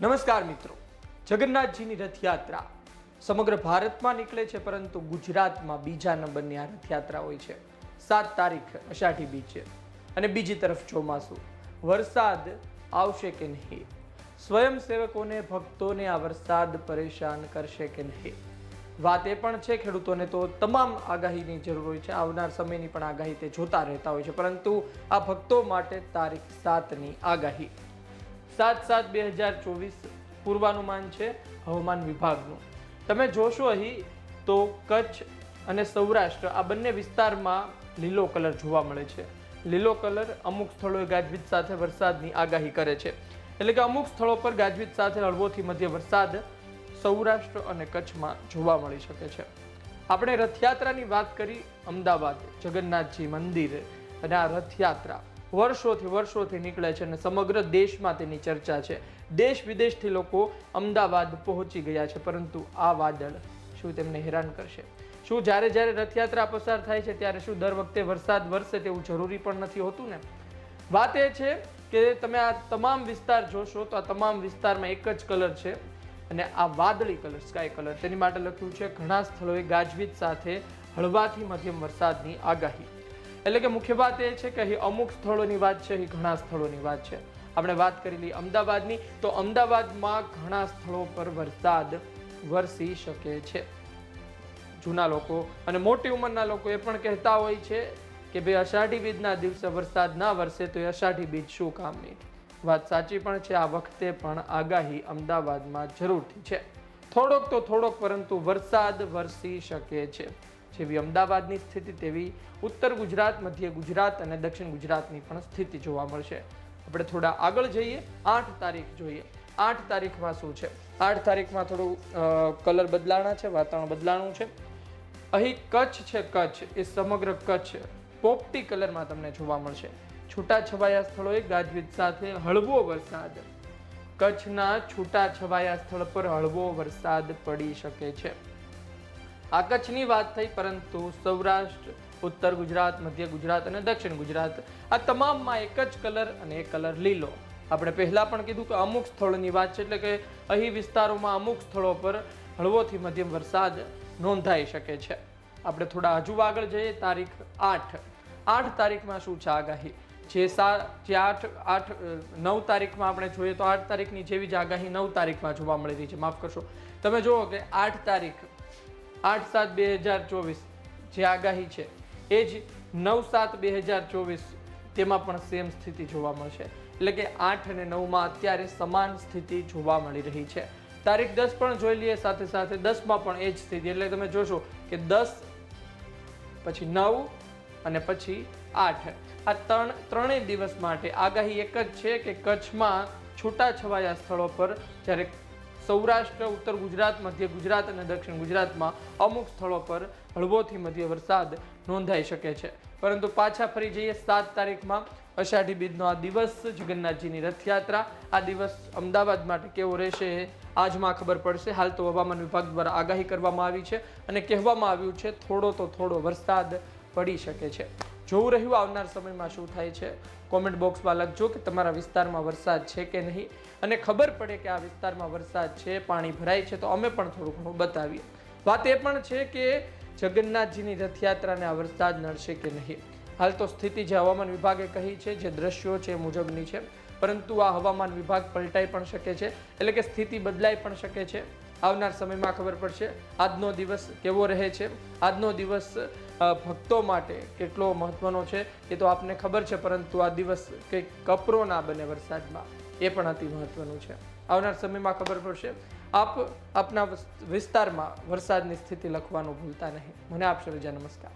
નમસ્કાર મિત્રો. જગન્નાથજીની રથયાત્રા સમગ્ર ભારતમાં નીકળે છે, પરંતુ ગુજરાતમાં બીજા નંબરની આ રથયાત્રા હોય છે. સાત તારીખ અષાઢી બીજ છે અને બીજી તરફ ચોમાસું. વરસાદ આવશે કે નહીં? સ્વયંસેવકોને, ભક્તોને આ વરસાદ પરેશાન કરશે કે નહીં? વાત એ પણ છે, ખેડૂતોને તો તમામ આગાહીની જરૂર હોય છે. આવનાર સમયની પણ આગાહી તે જોતા રહેતા હોય છે, પરંતુ આ ભક્તો માટે તારીખ સાતની આગાહી. સાત સાત બે હજાર ચોવીસ પૂર્વાનુમાન છે હવામાન વિભાગનું. તમે જોશો અહીં તો કચ્છ અને સૌરાષ્ટ્ર આ બંને વિસ્તારમાં લીલો કલર જોવા મળે છે. લીલો કલર અમુક સ્થળોએ ગાજવીજ સાથે વરસાદની આગાહી કરે છે. એટલે કે અમુક સ્થળો પર ગાજવીજ સાથે હળવોથી મધ્ય વરસાદ સૌરાષ્ટ્ર અને કચ્છમાં જોવા મળી શકે છે. આપણે રથયાત્રાની વાત કરી અમદાવાદ જગન્નાથજી મંદિર અને આ રથયાત્રા. વર્ષોથી વર્ષોથી નીકળે છે અને સમગ્ર દેશમાં તેની ચર્ચા છે. દેશ વિદેશથી લોકો અમદાવાદ પહોંચી ગયા છે, પરંતુ આ વાદળ શું તેમને હેરાન કરશે? શું જ્યારે જ્યારે રથયાત્રા પસાર થાય છે, ત્યારે શું દર વખતે વરસાદ વરસે તેવું જરૂરી પણ નથી હોતું ને? વાત એ છે કે તમે આ તમામ વિસ્તાર જોશો તો આ તમામ વિસ્તારમાં એક જ કલર છે અને આ વાદળી કલર, સ્કાય કલર. તેની માટે લખ્યું છે, ઘણા સ્થળોએ ગાજવીજ સાથે હળવાથી મધ્યમ વરસાદની આગાહી. એટલે કે મુખ્ય વાત એ છે કે અહીં અમુક સ્થળોની વાત છે, અહીં ઘણા સ્થળોની વાત છે. આપણે વાત કરેલી અમદાવાદની, તો અમદાવાદમાં ઘણા સ્થળો પર વરસાદ વરસી શકે છે. જૂના લોકો અને મોટી ઉંમરના લોકો એ પણ કહેતા હોય છે કે ભાઈ અષાઢી બીજના દિવસે વરસાદ ના વરસે તો એ અષાઢી બીજ શું કામની વાત સાચી પણ છે, આ વખતે પણ આગાહી અમદાવાદમાં જરૂરથી છે. થોડોક તો થોડોક પરંતુ વરસાદ વરસી શકે છે. જેવી અમદાવાદની સ્થિતિ તેવી ઉત્તર ગુજરાત, મધ્ય ગુજરાત અને દક્ષિણ ગુજરાતની પણ સ્થિતિ જોવા મળશે. આપણે થોડા આગળ જઈએ. આઠ તારીખ જોઈએ. આઠ તારીખમાં શું છે? આઠ તારીખમાં થોડું કલર બદલાણા છે, વાતાવરણ બદલાણું છે. અહીં કચ્છ છે, કચ્છ. એ સમગ્ર કચ્છ પોપટી કલરમાં તમને જોવા મળશે. છૂટા છવાયા સ્થળોએ ગાજવીજ સાથે હળવો વરસાદ. કચ્છના છૂટા છવાયા સ્થળ પર હળવો વરસાદ પડી શકે છે. આ કચ્છની વાત થઈ, પરંતુ સૌરાષ્ટ્ર, ઉત્તર ગુજરાત, મધ્ય ગુજરાત અને દક્ષિણ ગુજરાત, આ તમામમાં એક જ કલર અને એ કલર લીલો. આપણે પહેલાં પણ કીધું કે અમુક સ્થળોની વાત છે, એટલે કે અહીં વિસ્તારોમાં અમુક સ્થળો પર હળવોથી મધ્યમ વરસાદ નોંધાઈ શકે છે. આપણે થોડા હજુ આગળ જઈએ, તારીખ આઠ. આઠ તારીખમાં શું છે આગાહી? જે સા, જે આઠ આઠ નવ તારીખમાં આપણે જોઈએ તો આઠ તારીખની જેવી જ આગાહી નવ તારીખમાં જોવા મળી રહી છે. માફ કરશો. તમે જુઓ કે આઠ તારીખ આઠ સાત બે હજાર ચોવીસ જે આગાહી છે, એ જ નવ સાત બે હજાર ચોવીસ તેમાં પણ સેમ સ્થિતિ જોવા મળશે. એટલે કે આઠ અને નવમાં અત્યારે સમાન સ્થિતિ જોવા મળી રહી છે. તારીખ દસ પણ જોઈ લઈએ, સાથે સાથે દસમાં પણ એ જ સ્થિતિ. એટલે તમે જોશો કે દસ, પછી નવ અને પછી આઠ. આ ત્રણ, ત્રણેય દિવસ માટે આગાહી એક જ છે કે કચ્છમાં છૂટાછવાયા સ્થળો પર જ્યારે સૌરાષ્ટ્ર, ઉત્તર ગુજરાત, મધ્ય ગુજરાત અને દક્ષિણ ગુજરાતમાં અમુક સ્થળો પર હળવોથી મધ્ય વરસાદ નોંધાઈ શકે છે. પરંતુ પાછા ફરી જઈએ સાત તારીખમાં. અષાઢી બીજનો આ દિવસ, જગન્નાથજીની રથયાત્રા. આ દિવસ અમદાવાદ માટે કેવો રહેશે આજમાં ખબર પડશે. હાલ તો હવામાન વિભાગ દ્વારા આગાહી કરવામાં આવી છે અને કહેવામાં આવ્યું છે થોડો તો થોડો વરસાદ પડી શકે છે. જોવું રહ્યું આવનાર સમયમાં શું થાય છે? કોમેન્ટ બોક્સમાં લખજો કે તમારા વિસ્તારમાં વરસાદ છે કે નહીં? અને ખબર પડે કે આ વિસ્તારમાં વરસાદ છે, પાણી ભરાય છે, તો અમે પણ થોડું ઘણું બતાવીએ. વાત એ પણ છે કે જગન્નાથજીની રથયાત્રાને આ વરસાદ નડશે કે નહીં? હાલ તો સ્થિતિ જે હવામાન વિભાગે કહી છે, જે દ્રશ્યો છે મુજબની છે. પરંતુ આ હવામાન વિભાગ પલટાઈ પણ શકે છે, એટલે કે સ્થિતિ બદલાઈ પણ શકે છે. આવનાર સમયમાં ખબર પડશે આજનો દિવસ કેવો રહે છે. આજનો દિવસ ભક્તો માટે કેટલો મહત્વનો છે એ તો આપને ખબર છે, પરંતુ આ દિવસ કંઈક કપરો ના બને વરસાદમાં. એ પણ અતિ મહત્વનું છે. આવનાર સમયમાં ખબર પડશે, આપ આપના વિસ્તારમાં વરસાદની સ્થિતિ લખવાનું ભૂલતા નહીં. મને આપશો રજા નમસ્કાર.